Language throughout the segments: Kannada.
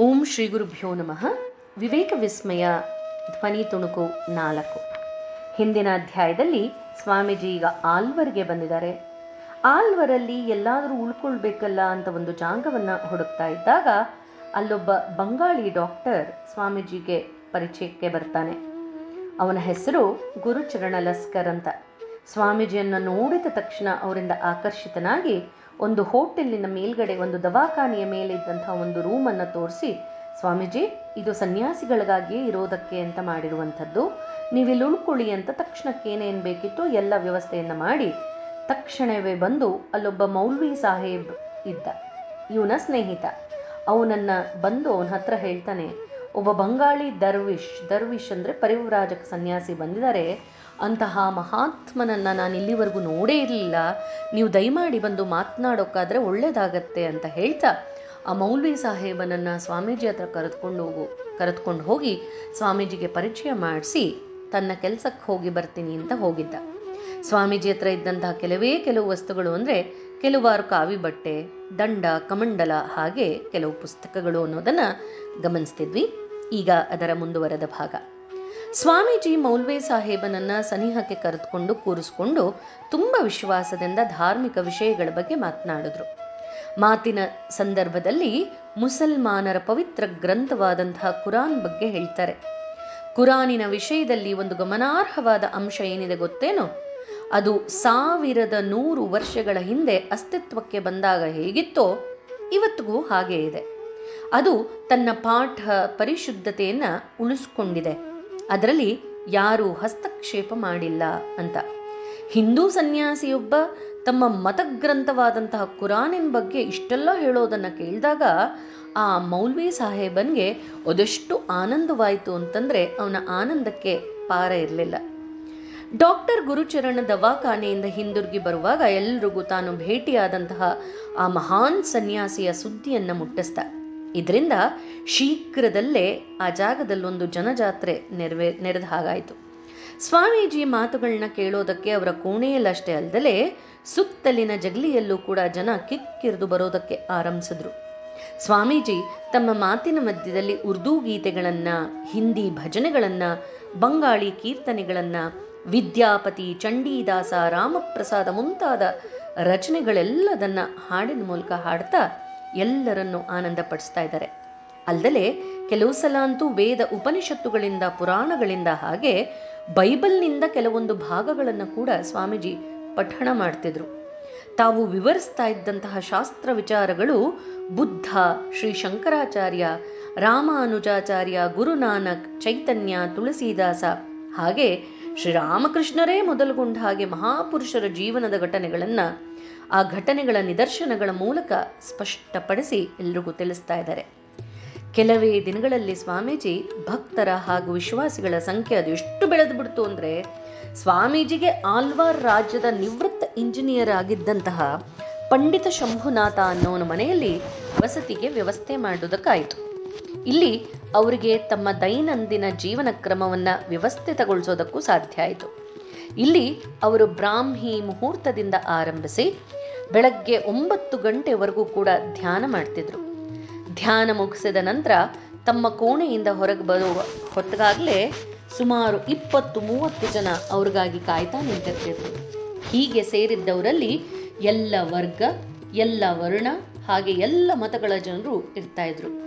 ಓಂ ಶ್ರೀ ಗುರುಭ್ಯೋ ನಮಃ. ವಿವೇಕ ವಿಸ್ಮಯ, ಧ್ವನಿ ತುಣುಕು ನಾಲ್ಕು. ಹಿಂದಿನ ಅಧ್ಯಾಯದಲ್ಲಿ ಸ್ವಾಮೀಜಿ ಈಗ ಆಲ್ವರ್ಗೆ ಬಂದಿದ್ದಾರೆ. ಆಲ್ವರಲ್ಲಿ ಎಲ್ಲಾದರೂ ಉಳ್ಕೊಳ್ಬೇಕಲ್ಲ ಅಂತ ಒಂದು ಜಾಗವನ್ನು ಹುಡುಕ್ತಾ ಇದ್ದಾಗ ಅಲ್ಲೊಬ್ಬ ಬಂಗಾಳಿ ಡಾಕ್ಟರ್ ಸ್ವಾಮೀಜಿಗೆ ಪರಿಚಯಕ್ಕೆ ಬರ್ತಾನೆ. ಅವನ ಹೆಸರು ಗುರುಚರಣ ಲಸ್ಕರ್ ಅಂತ. ಸ್ವಾಮೀಜಿಯನ್ನು ನೋಡಿದ ತಕ್ಷಣ ಅವರಿಂದ ಆಕರ್ಷಿತನಾಗಿ ಒಂದು ಹೋಟೆಲ್ನ ಮೇಲ್ಗಡೆ ಒಂದು ದವಾಖಾನೆಯ ಮೇಲೆ ಇದ್ದಂತಹ ಒಂದು ರೂಮನ್ನು ತೋರಿಸಿ, ಸ್ವಾಮೀಜಿ, ಇದು ಸನ್ಯಾಸಿಗಳಿಗಾಗಿಯೇ ಇರೋದಕ್ಕೆ ಅಂತ ಮಾಡಿರುವಂಥದ್ದು. ನೀವಿಲ್ಲಿ ಉಳ್ಕೊಳ್ಳಿ ಅಂತ ತಕ್ಷಣಕ್ಕೆ ಏನೇನು ಬೇಕಿತ್ತು ಎಲ್ಲ ವ್ಯವಸ್ಥೆಯನ್ನು ಮಾಡಿ, ತಕ್ಷಣವೇ ಬಂದು ಅಲ್ಲೊಬ್ಬ ಮೌಲ್ವಿ ಸಾಹೇಬ್ ಇದ್ದ. ಇವನ ಸ್ನೇಹಿತ. ಅವನನ್ನು ಬಂದು ಅವನ ಹತ್ರ ಹೇಳ್ತಾನೆ, ಒಬ್ಬ ಬಂಗಾಳಿ ದರ್ವಿಶ್ ದರ್ವಿಶ್ ಅಂದರೆ ಪರಿವ್ರಾಜಕ ಸನ್ಯಾಸಿ ಬಂದಿದ್ದಾರೆ. ಅಂತಹ ಮಹಾತ್ಮನನ್ನು ನಾನು ಇಲ್ಲಿವರೆಗೂ ನೋಡೇ ಇರಲಿಲ್ಲ. ನೀವು ದಯಮಾಡಿ ಬಂದು ಮಾತನಾಡೋಕ್ಕಾದರೆ ಒಳ್ಳೆಯದಾಗತ್ತೆ ಅಂತ ಹೇಳ್ತಾ ಆ ಮೌಲ್ವಿ ಸಾಹೇಬನನ್ನು ಸ್ವಾಮೀಜಿ ಹತ್ರ ಕರೆದುಕೊಂಡು ಹೋಗು, ಕರೆದುಕೊಂಡು ಹೋಗಿ ಸ್ವಾಮೀಜಿಗೆ ಪರಿಚಯ ಮಾಡಿಸಿ ತನ್ನ ಕೆಲಸಕ್ಕೆ ಹೋಗಿ ಬರ್ತೀನಿ ಅಂತ ಹೋಗಿದ್ದ. ಸ್ವಾಮೀಜಿ ಹತ್ರ ಇದ್ದಂತಹ ಕೆಲವೇ ಕೆಲವು ವಸ್ತುಗಳು ಅಂದರೆ ಕೆಲವಾರು ಕಾವಿ ಬಟ್ಟೆ, ದಂಡ, ಕಮಂಡಲ ಹಾಗೆ ಕೆಲವು ಪುಸ್ತಕಗಳು ಅನ್ನೋದನ್ನು ಗಮನಿಸ್ತಿದ್ವಿ. ಈಗ ಅದರ ಮುಂದುವರೆದ ಭಾಗ. ಸ್ವಾಮೀಜಿ ಮೌಲ್ವೆ ಸಾಹೇಬನನ್ನ ಸನಿಹಕ್ಕೆ ಕರೆದುಕೊಂಡು ಕೂರಿಸ್ಕೊಂಡು ತುಂಬ ವಿಶ್ವಾಸದಿಂದ ಧಾರ್ಮಿಕ ವಿಷಯಗಳ ಬಗ್ಗೆ ಮಾತನಾಡಿದ್ರು. ಮಾತಿನ ಸಂದರ್ಭದಲ್ಲಿ ಮುಸಲ್ಮಾನರ ಪವಿತ್ರ ಗ್ರಂಥವಾದಂತಹ ಕುರಾನ್ ಬಗ್ಗೆ ಹೇಳ್ತಾರೆ. ಕುರಾನಿನ ವಿಷಯದಲ್ಲಿ ಒಂದು ಗಮನಾರ್ಹವಾದ ಅಂಶ ಏನಿದೆ ಗೊತ್ತೇನೋ? ಅದು ಸಾವಿರದ ನೂರು ವರ್ಷಗಳ ಹಿಂದೆ ಅಸ್ತಿತ್ವಕ್ಕೆ ಬಂದಾಗ ಹೇಗಿತ್ತೋ ಇವತ್ತಿಗೂ ಹಾಗೇ ಇದೆ. ಅದು ತನ್ನ ಪಾಠ ಪರಿಶುದ್ಧತೆಯನ್ನ ಉಳಿಸ್ಕೊಂಡಿದೆ. ಅದರಲ್ಲಿ ಯಾರೂ ಹಸ್ತಕ್ಷೇಪ ಮಾಡಿಲ್ಲ ಅಂತ. ಹಿಂದೂ ಸನ್ಯಾಸಿಯೊಬ್ಬ ತಮ್ಮ ಮತಗ್ರಂಥವಾದಂತಹ ಕುರಾನಿನ ಬಗ್ಗೆ ಇಷ್ಟೆಲ್ಲ ಹೇಳೋದನ್ನು ಕೇಳಿದಾಗ ಆ ಮೌಲ್ವಿ ಸಾಹೇಬನ್ಗೆ ಅದೆಷ್ಟು ಆನಂದವಾಯಿತು ಅಂತಂದರೆ ಅವನ ಆನಂದಕ್ಕೆ ಪಾರ ಇರಲಿಲ್ಲ. ಡಾಕ್ಟರ್ ಗುರುಚರಣ ದವಾಖಾನೆಯಿಂದ ಹಿಂದಿರುಗಿ ಬರುವಾಗ ಎಲ್ರಿಗೂ ತಾನು ಭೇಟಿಯಾದಂತಹ ಆ ಮಹಾನ್ ಸನ್ಯಾಸಿಯ ಸುದ್ದಿಯನ್ನು ಮುಟ್ಟಿಸ್ದ. ಇದರಿಂದ ಶೀಘ್ರದಲ್ಲೇ ಆ ಜಾಗದಲ್ಲೊಂದು ಜನಜಾತ್ರೆ ನೆರವೇ, ನೆರೆದ ಹಾಗಾಯಿತು. ಸ್ವಾಮೀಜಿ ಮಾತುಗಳನ್ನ ಕೇಳೋದಕ್ಕೆ ಅವರ ಕೋಣೆಯಲ್ಲಷ್ಟೇ ಅಲ್ಲದೆ ಸುತ್ತಲಿನ ಜಗಲಿಯಲ್ಲೂ ಕೂಡ ಜನ ಕಿಕ್ಕಿರಿದು ಬರೋದಕ್ಕೆ ಆರಂಭಿಸಿದ್ರು. ಸ್ವಾಮೀಜಿ ತಮ್ಮ ಮಾತಿನ ಮಧ್ಯದಲ್ಲಿ ಉರ್ದು ಗೀತೆಗಳನ್ನು, ಹಿಂದಿ ಭಜನೆಗಳನ್ನು, ಬಂಗಾಳಿ ಕೀರ್ತನೆಗಳನ್ನು, ವಿದ್ಯಾಪತಿ ಚಂಡೀದಾಸ ರಾಮಪ್ರಸಾದ ಮುಂತಾದ ರಚನೆಗಳೆಲ್ಲದನ್ನ ಹಾಡಿನ ಮೂಲಕ ಹಾಡ್ತಾ ಎಲ್ಲರನ್ನೂ ಆನಂದ ಪಡಿಸ್ತಾ ಇದ್ದಾರೆ. ಅಲ್ಲದೆ ಕೆಲವು ಸಲ ಅಂತೂ ವೇದ ಉಪನಿಷತ್ತುಗಳಿಂದ, ಪುರಾಣಗಳಿಂದ ಹಾಗೆ ಬೈಬಲ್ನಿಂದ ಕೆಲವೊಂದು ಭಾಗಗಳನ್ನು ಕೂಡ ಸ್ವಾಮೀಜಿ ಪಠಣ ಮಾಡ್ತಿದ್ರು. ತಾವು ವಿವರಿಸ್ತಾ ಇದ್ದಂತಹ ಶಾಸ್ತ್ರ ವಿಚಾರಗಳು ಬುದ್ಧ, ಶ್ರೀ ಶಂಕರಾಚಾರ್ಯ, ರಾಮಾನುಜಾಚಾರ್ಯ, ಗುರುನಾನಕ್, ಚೈತನ್ಯ, ತುಳಸಿದಾಸ ಹಾಗೆ ಶ್ರೀರಾಮಕೃಷ್ಣರೇ ಮೊದಲುಗೊಂಡ ಹಾಗೆ ಮಹಾಪುರುಷರ ಜೀವನದ ಘಟನೆಗಳನ್ನು ಆ ಘಟನೆಗಳ ನಿದರ್ಶನಗಳ ಮೂಲಕ ಸ್ಪಷ್ಟಪಡಿಸಿ ಎಲ್ರಿಗೂ ತಿಳಿಸ್ತಾ ಇದ್ದಾರೆ. ಕೆಲವೇ ದಿನಗಳಲ್ಲಿ ಸ್ವಾಮೀಜಿ ಭಕ್ತರ ಹಾಗೂ ವಿಶ್ವಾಸಿಗಳ ಸಂಖ್ಯೆ ಅದು ಎಷ್ಟು ಬೆಳೆದು ಬಿಡ್ತು ಅಂದರೆ ಸ್ವಾಮೀಜಿಗೆ ಆಲ್ವಾರ್ ರಾಜ್ಯದ ನಿವೃತ್ತ ಇಂಜಿನಿಯರ್ ಆಗಿದ್ದಂತಹ ಪಂಡಿತ ಶಂಭುನಾಥ ಅನ್ನೋನ ಮನೆಯಲ್ಲಿ ವಸತಿಗೆ ವ್ಯವಸ್ಥೆ ಮಾಡುವುದಕ್ಕಾಯಿತು ಇಲ್ಲಿ ಅವರಿಗೆ ತಮ್ಮ ದೈನಂದಿನ ಜೀವನ ಕ್ರಮವನ್ನು ವ್ಯವಸ್ಥಿತಗೊಳಿಸೋದಕ್ಕೂ ಸಾಧ್ಯ ಆಯಿತು. ಇಲ್ಲಿ ಅವರು ಬ್ರಾಹ್ಮಿ ಮುಹೂರ್ತದಿಂದ ಆರಂಭಿಸಿ ಬೆಳಗ್ಗೆ ಒಂಬತ್ತು ಗಂಟೆವರೆಗೂ ಕೂಡ ಧ್ಯಾನ ಮಾಡ್ತಿದ್ರು. ಧ್ಯಾನ ಮುಗಿಸಿದ ನಂತರ ತಮ್ಮ ಕೋಣೆಯಿಂದ ಹೊರಗೆ ಬರುವ ಹೊತ್ತಾಗಲೇ ಸುಮಾರು ಇಪ್ಪತ್ತು ಮೂವತ್ತು ಜನ ಅವ್ರಿಗಾಗಿ ಕಾಯ್ತಾ ನಿಂತಿರ್ತಿದ್ರು. ಹೀಗೆ ಸೇರಿದ್ದವರಲ್ಲಿ ಎಲ್ಲ ವರ್ಗ, ಎಲ್ಲ ವರ್ಣ ಹಾಗೆ ಎಲ್ಲ ಮತಗಳ ಜನರು ಇರ್ತಾ ಇದ್ರು.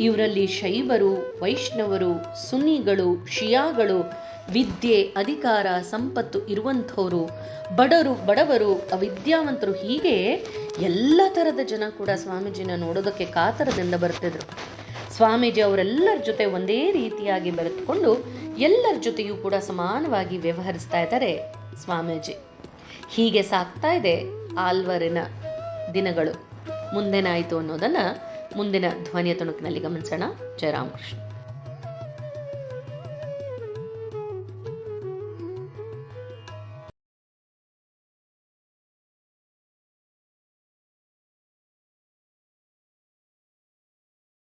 ಇವರಲ್ಲಿ ಶೈವರು, ವೈಷ್ಣವರು, ಸುನ್ನಿಗಳು, ಶಿಯಾಗಳು, ವಿದ್ಯೆ, ಅಧಿಕಾರ, ಸಂಪತ್ತು ಇರುವಂಥವರು, ಬಡರು, ಬಡವರು, ಅವಿದ್ಯಾವಂತರು ಹೀಗೆ ಎಲ್ಲ ಥರದ ಜನ ಕೂಡ ಸ್ವಾಮೀಜಿನ ನೋಡೋದಕ್ಕೆ ಕಾತರದಿಂದ ಬರ್ತಿದ್ರು. ಸ್ವಾಮೀಜಿ ಅವರೆಲ್ಲರ ಜೊತೆ ಒಂದೇ ರೀತಿಯಾಗಿ ಬೆರೆತುಕೊಂಡು ಎಲ್ಲರ ಜೊತೆಯೂ ಕೂಡ ಸಮಾನವಾಗಿ ವ್ಯವಹರಿಸ್ತಾ ಇದ್ದಾರೆ ಸ್ವಾಮೀಜಿ. ಹೀಗೆ ಸಾಗ್ತಾ ಇದೆ ಆಲ್ವರಿನ ದಿನಗಳು. ಮುಂದೇನಾಯಿತು ಅನ್ನೋದನ್ನು ಮುಂದಿನ ಧ್ವನಿಯ ತುಣುಕಿನಲ್ಲಿ ಗಮನಿಸೋಣ. ಜಯರಾಮಕೃಷ್ಣ.